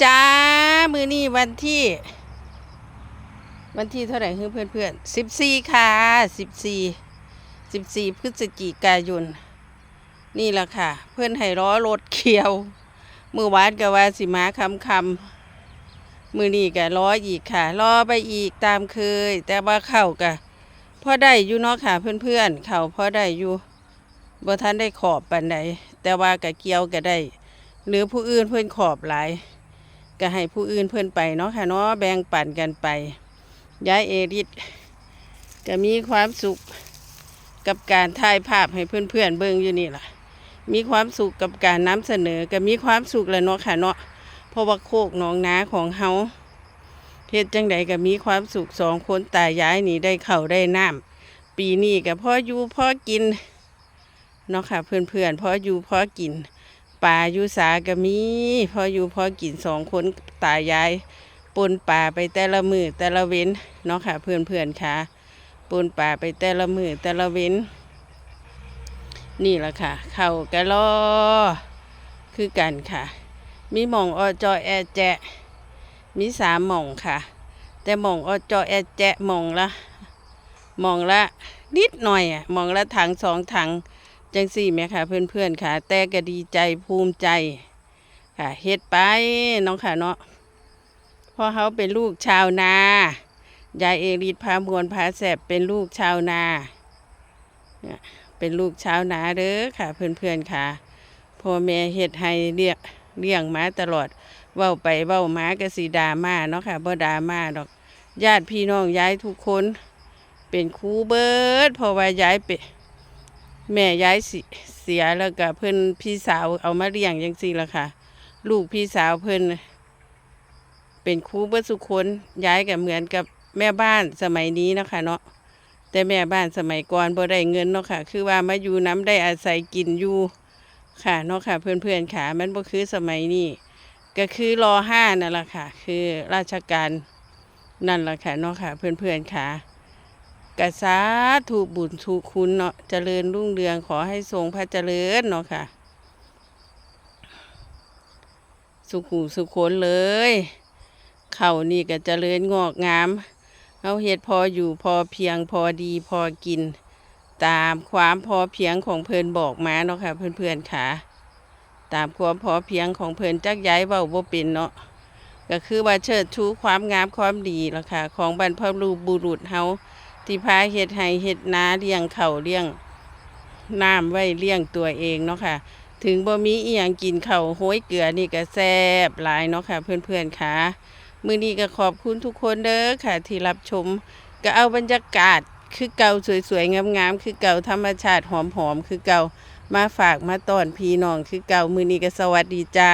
จ้า มือนี่วันที่ วันที่เท่าไหร่เพื่อนเพื่อนสิบสี่ค่ะสิบสี่สิบสี่พฤศจิกายน นี่แหละค่ะ เพื่อนให้ล้อรถเขียว มือวานกับว่าสิมาคำคำมือนี่กับล้ออีกค่ะล้อไปอีกตามเคย แต่ว่าเข่ากับพอได้อยู่เนาะค่ะเพื่อนเพื่อนเข่าพอได้อยู่บ่ทันได้ขอบปันใดแต่ว่ากับเกี่ยวก็ได้ หรือผู้อื่นเพื่อนขอบหลาย ก็ให้ผู้อื่นเพื่อนไปเนาะค่ะเนาะแบ่งปันกันไปย้ายเอริสก็มีความสุขกับการถ่ายภาพให้เพื่อนๆเบิ่งอยู่นี่ล่ะ มีความสุขกับการนำเสนอก็มีความสุขแล้วเนาะค่ะเนาะเพราะว่าโคกหนองนาของเฮาเฮ็ดจังใดก็มีความสุขสองคนตายายนี่ได้เข้าได้น้ำปีนี้ก็พ่ออยู่พ่อกินเนาะค่ะเพื่อนๆพ่ออยู่พ่อกิน ป่าอยู่สาก็มี พออยู่พอกินสองคนตายายปนป่าไปแต่ละมือแต่ละเว้นเนาะค่ะเพื่อนเพื่อนๆค่ะปนป่าไปแต่ละมือแต่ละเว้น นี่แหละค่ะ เข่ากะลอคือกันค่ะ มีหม่องอจอแอแจะมีสามหม่องค่ะ แต่หม่องอจอแอแจะหม่องละหม่องละนิดหน่อยอะหม่องละถังสองถัง จังสี่แม่ค่ะเพื่อนๆค่ะ แต่ก็ดีใจภูมิใจ ค่ะเฮ็ดไปน้องค่ะเนาะพราะเขาเป็นลูกชาวนายายเอริดพามวลพาแสบเป็นลูกชาวนา เป็นลูกชาวนาเด้อค่ะ เพื่อนๆค่ะพ่อแม่เฮ็ดให้เลี้ยงเลี้ยงมาตลอดเว้าไปเว้ามากระสีดามาเนาะค่ะบ่ดามาดอกญาติพี่น้องยายทุกคน เป็นครูเบิดเพราะว่ายายเป็น แม่ย้ายเสียแล้วก็เพิ่อนพี่สาวเอามาเลี้ยงจังซี่ละค่ะ ลูกพี่สาวเพิ่อนเป็นครูเบิดสุคนย้ายก็เหมือนกับแม่บ้านสมัยนี้นะคะเนาะแต่แม่บ้านสมัยก่อนบ่ได้เงินเนาะค่ะ คือว่ามาอยู่น้ำได้อาศัยกินอยู่ค่ะเนาะค่ะ เพื่อนๆค่ะ มันบ่คือสมัยนี้ก็คือรอห้านั่นแหละค่ะ คือราชการนั่นแหละค่ะเนาะค่ะ เพื่อนๆค่ะ กษาถูกบุญถูกคุณเนาะเจริญรุ่งเรืองขอให้ทรงพระเจริญเนาะค่ะ สุขหูสุขคนเลย เข่านี่ก็เจริญงอกงามเอาเฮ็ดพออยู่พอเพียงพอดีพอกิน ตามความพอเพียงของเพิ่นบอกมาเนาะค่ะ เพื่อนๆค่ะ ตามความพอเพียงของเพิ่นจักย้ายเว้าบ่เป็นเนาะก็คือว่าเชิดชูความงามความดีละค่ะ ของบรรพบุรุษเฮา ที่พาเฮ็ดให้เฮ็ดนาเลี้ยงเขาเลี้ยงน้ำไว้เลี้ยงตัวเองเนาะค่ะ ถึงบ่มีอีหยังกินเข้าโห้ยเกลือนี่ก็แซ่บหลายเนาะค่ะ เพื่อนๆค่ะมื้อนี้ก็ขอบคุณทุกคนเด้อค่ะ ที่รับชมก็เอาบรรยากาศคือเก่าสวยๆงามๆคือเก่าธรรมชาติหอมๆคือเก่ามาฝากมาต้อนพี่น้องคือเก่ามื้อนี้ก็สวัสดีจ้า